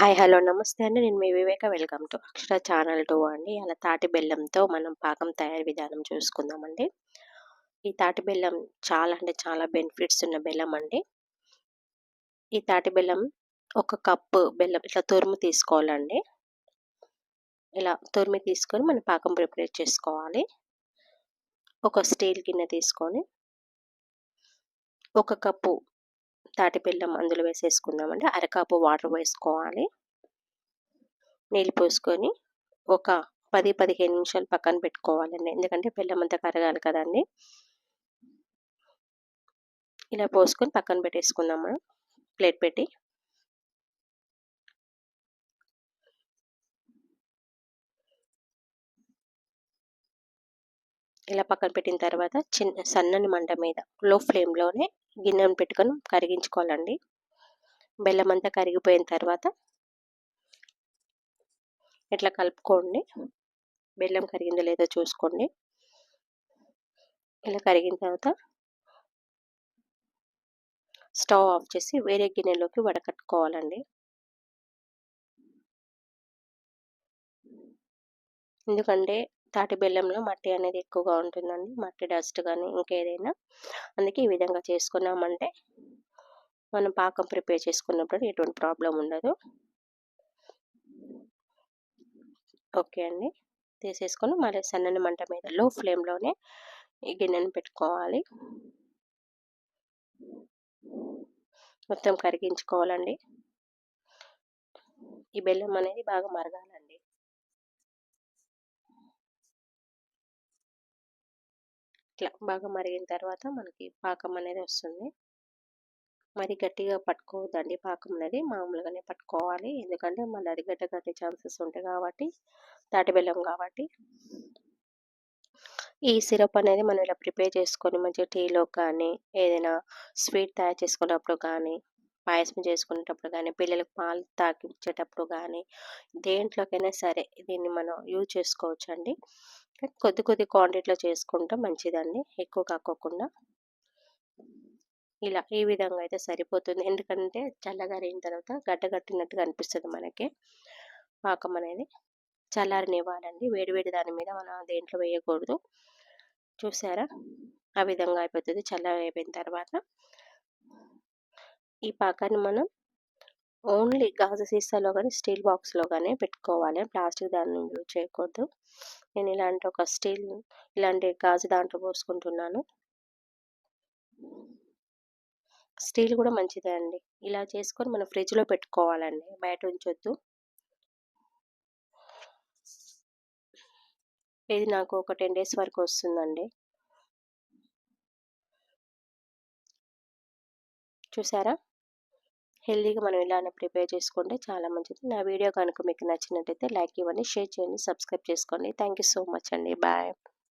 Hi hello నమస్తే అండి. నేను మీ Viveka. Welcome to Akshara channel too అండి. అలా తాటి బెల్లంతో మనం పాకం తయారీ విధానం చూసుకుందామండి. ఈ తాటి బెల్లం చాలా అంటే చాలా బెనిఫిట్స్ ఉన్న బెల్లం అండి. ఈ తాటి బెల్లం ఒక కప్పు బెల్లం ఇట్లా తురుము తీసుకోవాలండి. ఇలా తురిమి తీసుకొని మనం పాకం ప్రిపేర్ చేసుకోవాలి. ఒక స్టీల్ గిన్నె తీసుకొని ఒక కప్పు తాటి బెల్లం అందులో వేసేసుకుందామండి. అరకాపు వాటర్ వేసుకోవాలి. నీళ్ళు పోసుకొని ఒక పది పదిహేను నిమిషాలు పక్కన పెట్టుకోవాలండి. ఎందుకంటే బెల్లం అంతా కరగాలి కదండి. ఇలా పోసుకొని పక్కన పెట్టేసుకుందాం మనం ప్లేట్ పెట్టి. ఇలా పక్కన పెట్టిన తర్వాత చిన్న సన్నని మంట మీద లో ఫ్లేమ్లోనే గిన్నెను పెట్టుకొని కరిగించుకోవాలండి. బెల్లం అంతా కరిగిపోయిన తర్వాత ఇట్లా కలుపుకోండి? బెల్లం కరిగిందో లేదో చూసుకోండి. ఇలా కరిగిన తర్వాత స్టవ్ ఆఫ్ చేసి వేరే గిన్నెలోకి వడకట్టుకోవాలండి. ఎందుకంటే తాటి బెల్లంలో మట్టి అనేది ఎక్కువగా ఉంటుందండి. మట్టి డస్ట్ కానీ ఇంకేదైనా. అందుకే ఈ విధంగా చేసుకున్నామంటే మనం పాకం ప్రిపేర్ చేసుకున్నప్పుడు ఎటువంటి ప్రాబ్లం ఉండదు. ఓకే అండి. తీసేసుకొని మళ్ళీ సన్నని మంట మీద లో ఫ్లేమ్లోనే ఈ గిన్నెను పెట్టుకోవాలి. మొత్తం కరిగించుకోవాలండి. ఈ బెల్లం అనేది బాగా మరగాలండి. ఇట్లా బాగా మరిగిన తర్వాత మనకి పాకం అనేది వస్తుంది. మరి గట్టిగా పట్టుకోవద్దండి. పాకం అనేది మామూలుగానే పట్టుకోవాలి. ఎందుకంటే మళ్ళీ అది గడ్డ కట్టే ఛాన్సెస్ ఉంటాయి కాబట్టి తాటి బెల్లం కాబట్టి. ఈ సిరప్ అనేది మనం ఇలా ప్రిపేర్ చేసుకొని మంచిగా టీలో కానీ ఏదైనా స్వీట్ తయారు చేసుకున్నప్పుడు కానీ పాయసం చేసుకునేటప్పుడు కానీ పిల్లలకు పాలు తాకిచ్చేటప్పుడు కానీ దేంట్లోకైనా సరే దీన్ని మనం యూజ్ చేసుకోవచ్చు అండి కొద్ది కొద్ది క్వాంటిటీలో చేసుకుంటే మంచిదండి. ఎక్కువ కాకోకుండా. ఇలా ఈ విధంగా అయితే సరిపోతుంది. ఎందుకంటే చల్లగారిన తర్వాత గడ్డగట్టినట్టుగా అనిపిస్తుంది మనకి. పాకం అనేది చల్లారనివ్వాలండి. వేడివేడి దాని మీద మనం దేంట్లో వేయకూడదు. చూసారా? ఆ విధంగా అయిపోతుంది. చల్లారి అయిపోయిన తర్వాత ఈ పాకాన్ని మనం ఓన్లీ గాజు సీసాలో కానీ స్టీల్ బాక్స్లో కానీ పెట్టుకోవాలి. ప్లాస్టిక్ దాన్ని యూజ్ చేయకూడదు. నేను ఇలాంటి ఒక స్టీల్ ఇలాంటి గాజు దాంట్లో పోసుకుంటున్నాను. స్టీల్ కూడా మంచిదే అండి. ఇలా చేసుకొని మనం ఫ్రిడ్జ్లో పెట్టుకోవాలండి. బయట ఉంచొద్దు. ఇది నాకు ఒక టెన్ డేస్ వరకు వస్తుందండి. చూసారా? హెల్దీగా మనం ఇలానే ప్రిపేర్ చేసుకుంటే చాలా మంచిది. నా వీడియో కనుక మీకు నచ్చినట్టయితే లైక్ ఇవ్వండి షేర్ చేయండి సబ్స్క్రైబ్ చేసుకోండి. థ్యాంక్ సో మచ్ అండి. బాయ్.